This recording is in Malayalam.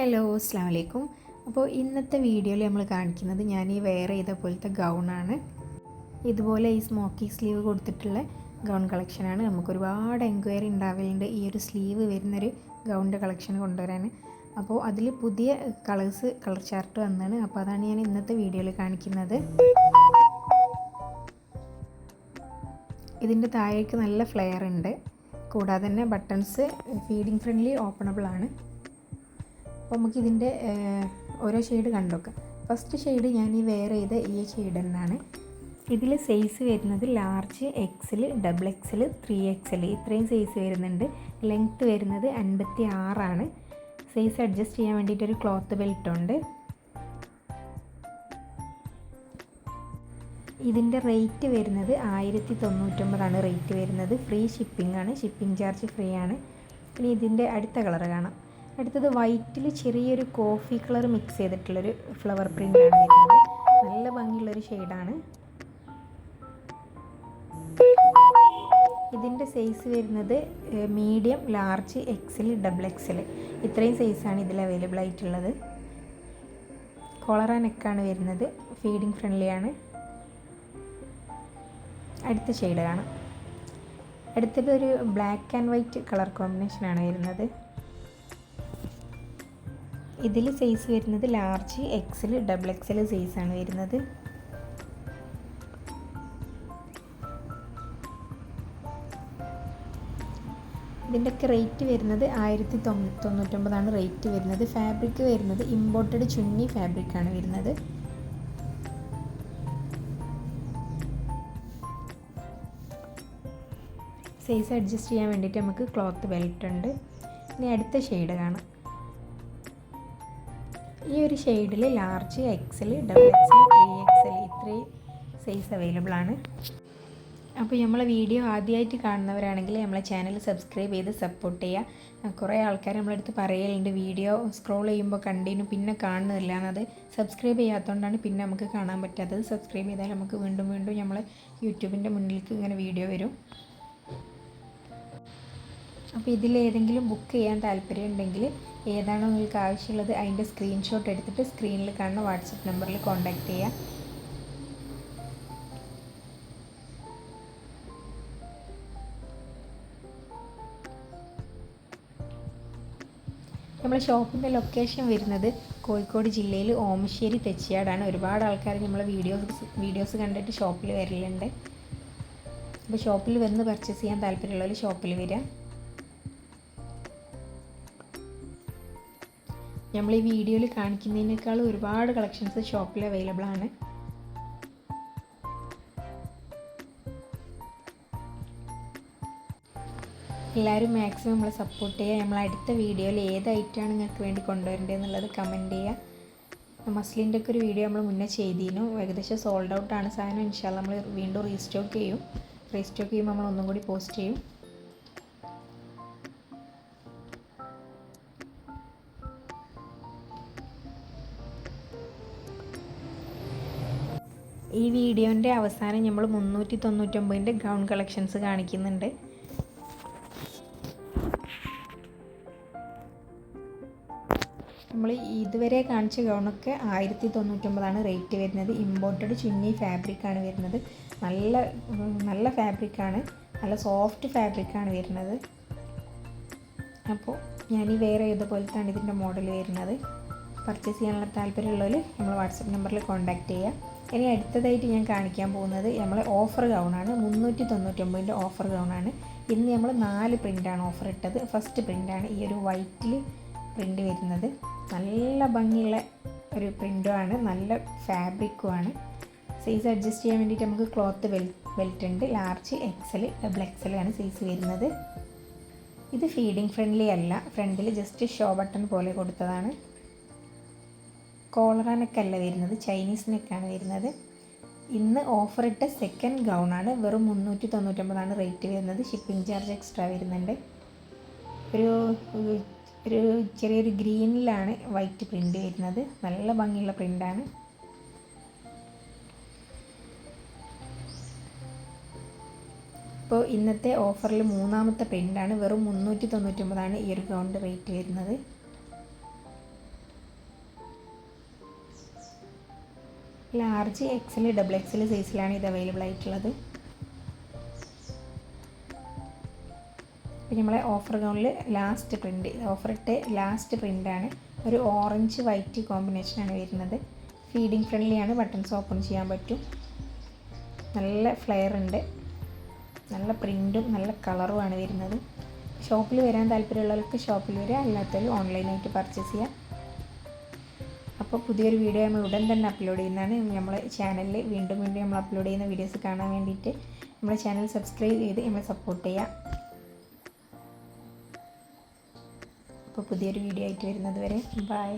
ഹലോ അസ്സാം വലൈക്കും അപ്പോൾ ഇന്നത്തെ വീഡിയോയിൽ നമ്മൾ കാണിക്കുന്നത് ഞാൻ ഈ വെയർ ചെയ്ത പോലത്തെ ഗൗണാണ് ഇതുപോലെ ഈ സ്മോക്കി സ്ലീവ് കൊടുത്തിട്ടുള്ള ഗൗൺ കളക്ഷനാണ് നമുക്ക് ഒരുപാട് എൻക്വയറി ഉണ്ടാവലുണ്ട്. ഈ ഒരു സ്ലീവ് വരുന്നൊരു ഗൗണിന്റെ കളക്ഷൻ കൊണ്ടുവരാൻ. അപ്പോൾ അതിൽ പുതിയ കളേഴ്സ് കളർ ചാർട്ട് വന്നാണ്. അപ്പോൾ അതാണ് ഞാൻ ഇന്നത്തെ വീഡിയോയിൽ കാണിക്കുന്നത്. ഇതിന്റെ താഴേക്ക് നല്ല ഫ്ലെയർ ഉണ്ട്. കൂടാതെ തന്നെ ബട്ടൺസ് ഫീഡിങ് ഫ്രണ്ട്ലി ഓപ്പണബിൾ ആണ്. അപ്പോൾ നമുക്ക് ഇതിന്റെ ഓരോ ഷെയ്ഡ് കണ്ടുനോക്കാം ഫസ്റ്റ് ഷെയ്ഡ് ഞാൻ ഈ വെയർ ചെയ്ത ഈ ഷെയ്ഡ് തന്നെയാണ് ഇതിൽ സൈസ് വരുന്നത് ലാർജ് എക്സിൽ ഡബിൾ എക്സിൽ ത്രീ എക്സിൽ ഇത്രയും സൈസ് വരുന്നുണ്ട്. ലെങ്ത്ത് വരുന്നത് അൻപത്തി ആറാണ് സൈസ് അഡ്ജസ്റ്റ് ചെയ്യാൻ വേണ്ടിയിട്ടൊരു ക്ലോത്ത് ബെൽറ്റ് ഉണ്ട്. ഇതിന്റെ റേറ്റ് വരുന്നത് ആയിരത്തി തൊണ്ണൂറ്റൊമ്പതാണ് റേറ്റ് വരുന്നത്. ഫ്രീ ഷിപ്പിംഗ് ആണ്. ഷിപ്പിംഗ് ചാർജ് ഫ്രീ ആണ്. ഇനി ഇതിന്റെ അടുത്ത കളർ കാണാം. അടുത്തത് വൈറ്റിൽ ചെറിയൊരു കോഫി കളർ മിക്സ് ചെയ്തിട്ടുള്ളൊരു ഫ്ലവർ പ്രിന്റ് ആണ് വരുന്നത്. നല്ല ഭംഗിയുള്ളൊരു ഷെയ്ഡാണ്. ഇതിന്റെ സൈസ് വരുന്നത് മീഡിയം ലാർജ് എക്സിൽ ഡബിൾ എക്സിൽ. ഇത്രയും സൈസാണ് ഇതിൽ അവൈലബിൾ ആയിട്ടുള്ളത്. കോളറ നെക്കാണ് വരുന്നത്. ഫീഡിങ് ഫ്രണ്ട്ലി ആണ് അടുത്ത ഷെയ്ഡ് കാണാം. അടുത്തത് ഒരു ബ്ലാക്ക് ആൻഡ് വൈറ്റ് കളർ കോമ്പിനേഷനാണ് വരുന്നത്. ഇതിൽ സൈസ് വരുന്നത് ലാർജ് എക്സൽ ഡബിൾ എക്സൽ ആണ് വരുന്നത്. ഇതിന്റെയൊക്കെ റേറ്റ് വരുന്നത് ആയിരത്തി തൊണ്ണൂറ്റൊമ്പതാണ് റേറ്റ് വരുന്നത്. ഫാബ്രിക് വരുന്നത് ഇമ്പോർട്ടഡ് ചുന്നി ഫാബ്രിക്കാണ് വരുന്നത്. സൈസ് അഡ്ജസ്റ്റ് ചെയ്യാൻ വേണ്ടിയിട്ട് നമുക്ക് ക്ലോത്ത് ബെൽറ്റ് ഉണ്ട്. ഇനി അടുത്ത ഷെയ്ഡ് കാണാം. ഈ ഒരു ഷെയ്ഡിൽ large XL double XL three XL ഇത്രയും സൈസ് അവൈലബിൾ ആണ്. അപ്പോൾ നമ്മളെ വീഡിയോ ആദ്യമായിട്ട് കാണുന്നവരാണെങ്കിൽ നമ്മളെ ചാനൽ സബ്സ്ക്രൈബ് ചെയ്ത് സപ്പോർട്ട് ചെയ്യുക കുറേ ആൾക്കാർ നമ്മളടുത്ത് പറയലുണ്ട് വീഡിയോ സ്ക്രോൾ ചെയ്യുമ്പോൾ കണ്ടിന്യൂ പിന്നെ കാണുന്നില്ല എന്നത് സബ്സ്ക്രൈബ് ചെയ്യാത്തതുകൊണ്ടാണ് പിന്നെ നമുക്ക് കാണാൻ പറ്റാത്തത്. സബ്സ്ക്രൈബ് ചെയ്താൽ നമുക്ക് വീണ്ടും വീണ്ടും നമ്മൾ യൂട്യൂബിന്റെ മുന്നിലേക്ക് ഇങ്ങനെ വീഡിയോ വരും. അപ്പോൾ ഇതിലേതെങ്കിലും ബുക്ക് ചെയ്യാൻ താല്പര്യം ഉണ്ടെങ്കിൽ ഏതാണോ നിങ്ങൾക്ക് ആവശ്യമുള്ളത് അതിന്റെ സ്ക്രീൻഷോട്ട് എടുത്തിട്ട് സ്ക്രീനിൽ കാണുന്ന വാട്സപ്പ് നമ്പറിൽ കോൺടാക്റ്റ് ചെയ്യാം. നമ്മുടെ ഷോപ്പിന്റെ ലൊക്കേഷൻ വരുന്നത് കോഴിക്കോട് ജില്ലയിൽ ഓമശ്ശേരി തെച്ചിയാടാണ്. ഒരുപാട് ആൾക്കാർ നമ്മളെ വീഡിയോസ് വീഡിയോസ് കണ്ടിട്ട് ഷോപ്പിൽ വരലുണ്ട്. അപ്പോൾ ഷോപ്പിൽ വന്ന് പർച്ചേസ് ചെയ്യാൻ താല്പര്യമുള്ളവർ ഷോപ്പിൽ വരിക. നമ്മൾ ഈ വീഡിയോയിൽ കാണിക്കുന്നതിനേക്കാൾ ഒരുപാട് കളക്ഷൻസ് ഷോപ്പിൽ അവൈലബിൾ ആണ്. എല്ലാവരും മാക്സിമം നമ്മളെ സപ്പോർട്ട് ചെയ്യുക. നമ്മൾ അടുത്ത വീഡിയോയിൽ ഏത് ഐറ്റമാണ് നിങ്ങൾക്ക് വേണ്ടി കൊണ്ടുവരേണ്ടത് എന്നുള്ളത് കമന്റ് ചെയ്യുക. മസ്ലിന്റെ ഒക്കെ ഒരു വീഡിയോ നമ്മൾ മുന്നേ ചെയ്തിരുന്നു. ഏകദേശം സോൾഡ് ഔട്ട് ആണ് സാധനം. ഇൻഷാല്ല നമ്മൾ വീണ്ടും റീസ്റ്റോക്ക് ചെയ്യും. റീസ്റ്റോക്ക് ചെയ്യുമ്പോൾ നമ്മൾ ഒന്നും കൂടി പോസ്റ്റ് ചെയ്യും. ഈ വീഡിയോന്റെ അവസാനം നമ്മൾ മുന്നൂറ്റി തൊണ്ണൂറ്റൊമ്പതിന്റെ ഗൗൺ കളക്ഷൻസ് കാണിക്കുന്നുണ്ട്. നമ്മൾ ഇതുവരെ കാണിച്ച ഗൗണൊക്കെ ആയിരത്തി തൊണ്ണൂറ്റൊമ്പതാണ് റേറ്റ് വരുന്നത്. ഇമ്പോർട്ടഡ് ചുന്നി ഫാബ്രിക്കാണ് വരുന്നത്. നല്ല നല്ല ഫാബ്രിക്കാണ് നല്ല സോഫ്റ്റ് ഫാബ്രിക്കാണ് വരുന്നത്. അപ്പോൾ ഞാൻ ഈ വേറെ ഇതുപോലത്തെയാണ് ഇതിന്റെ മോഡൽ വരുന്നത്? പർച്ചേസ് ചെയ്യാനുള്ള താല്പര്യമുള്ളവർ നമ്മൾ വാട്സപ്പ് നമ്പറിൽ കോൺടാക്റ്റ് ചെയ്യുക ഇനി അടുത്തതായിട്ട് ഞാൻ കാണിക്കാൻ പോകുന്നത് നമ്മൾ ഓഫർ ഗൗണാണ് മുന്നൂറ്റി തൊണ്ണൂറ്റൊമ്പതിന്റെ ഓഫർ ഗൗണാണ് ഇന്ന് നമ്മൾ നാല് പ്രിന്റാണ് ഓഫർ ഇട്ടത്. ഫസ്റ്റ് പ്രിന്റാണ് ഈ ഒരു വൈറ്റിൽ പ്രിന്റ് വരുന്നത്. നല്ല ഭംഗിയുള്ള ഒരു പ്രിന്റുമാണ് നല്ല ഫാബ്രിക്കുമാണ് സൈസ് അഡ്ജസ്റ്റ് ചെയ്യാൻ വേണ്ടിയിട്ട് നമുക്ക് ക്ലോത്ത് വെൽ ബെൽറ്റ് ഉണ്ട്. ലാർജ് എക്സൽ ഡബിൾ എക്സൽ ആണ് സൈസ് വരുന്നത്. ഇത് ഫീഡിങ് ഫ്രണ്ട്ലി അല്ല. ഫ്രണ്ടിൽ ജസ്റ്റ് ഷോ ബട്ടൺ പോലെ കൊടുത്തതാണ്. കോളറ വരുന്നത്? ചൈനീസ് നെക്കാണ് വരുന്നത്. ഇന്ന് ഓഫർ ഇട്ട സെക്കൻഡ് ഗൗണാണ് വെറും മുന്നൂറ്റി തൊണ്ണൂറ്റൊമ്പതാണ് റേറ്റ് വരുന്നത്. ഷിപ്പിംഗ് ചാർജ് എക്സ്ട്രാ വരുന്നുണ്ട്. ഒരു ഒരു ചെറിയൊരു ഗ്രീനിലാണ് വൈറ്റ് പ്രിന്റ് വരുന്നത്. നല്ല ഭംഗിയുള്ള പ്രിന്റാണ് ഇപ്പോൾ ഇന്നത്തെ ഓഫറിൽ മൂന്നാമത്തെ പ്രിന്റാണ് വെറും മുന്നൂറ്റി തൊണ്ണൂറ്റൊമ്പതാണ് ഈ ഒരു ഗൗണിന്റെ റേറ്റ് വരുന്നത്. ലാർജ് എക്സൽ ഡബിൾ എക്സൽ സൈസിലാണ് ഇത് അവൈലബിൾ ആയിട്ടുള്ളത്. പിന്നെ നമ്മളെ ഓഫർ ഗൗണിൽ ലാസ്റ്റ് പ്രിന്റ് ഓഫർ ഇട്ട് ലാസ്റ്റ് പ്രിന്റാണ് ഒരു ഓറഞ്ച് വൈറ്റ് കോമ്പിനേഷനാണ് വരുന്നത്. ഫീഡിങ് ഫ്രണ്ട്ലിയാണ് ബട്ടൺസ് ഓപ്പൺ ചെയ്യാൻ പറ്റും. നല്ല ഫ്ലെയർ ഉണ്ട്. നല്ല പ്രിന്റും നല്ല കളറുമാണ് വരുന്നത്. ഷോപ്പിൽ വരാൻ താല്പര്യമുള്ളവർക്ക് ഷോപ്പിൽ വരിക അല്ലാത്തവർ ഓൺലൈനായിട്ട് പർച്ചേസ് ചെയ്യാം. അപ്പോൾ പുതിയൊരു വീഡിയോ നമ്മൾ ഉടൻ തന്നെ അപ്ലോഡ് ചെയ്യുന്നതാണ്. നമ്മളെ ചാനലിൽ വീണ്ടും വീണ്ടും നമ്മൾ അപ്ലോഡ് ചെയ്യുന്ന വീഡിയോസ് കാണാൻ വേണ്ടിയിട്ട് നമ്മുടെ ചാനൽ സബ്സ്ക്രൈബ് ചെയ്ത് നമ്മളെ സപ്പോർട്ട് ചെയ്യാം അപ്പോൾ പുതിയൊരു വീഡിയോ ആയിട്ട് വരുന്നത് വരെ. ബൈ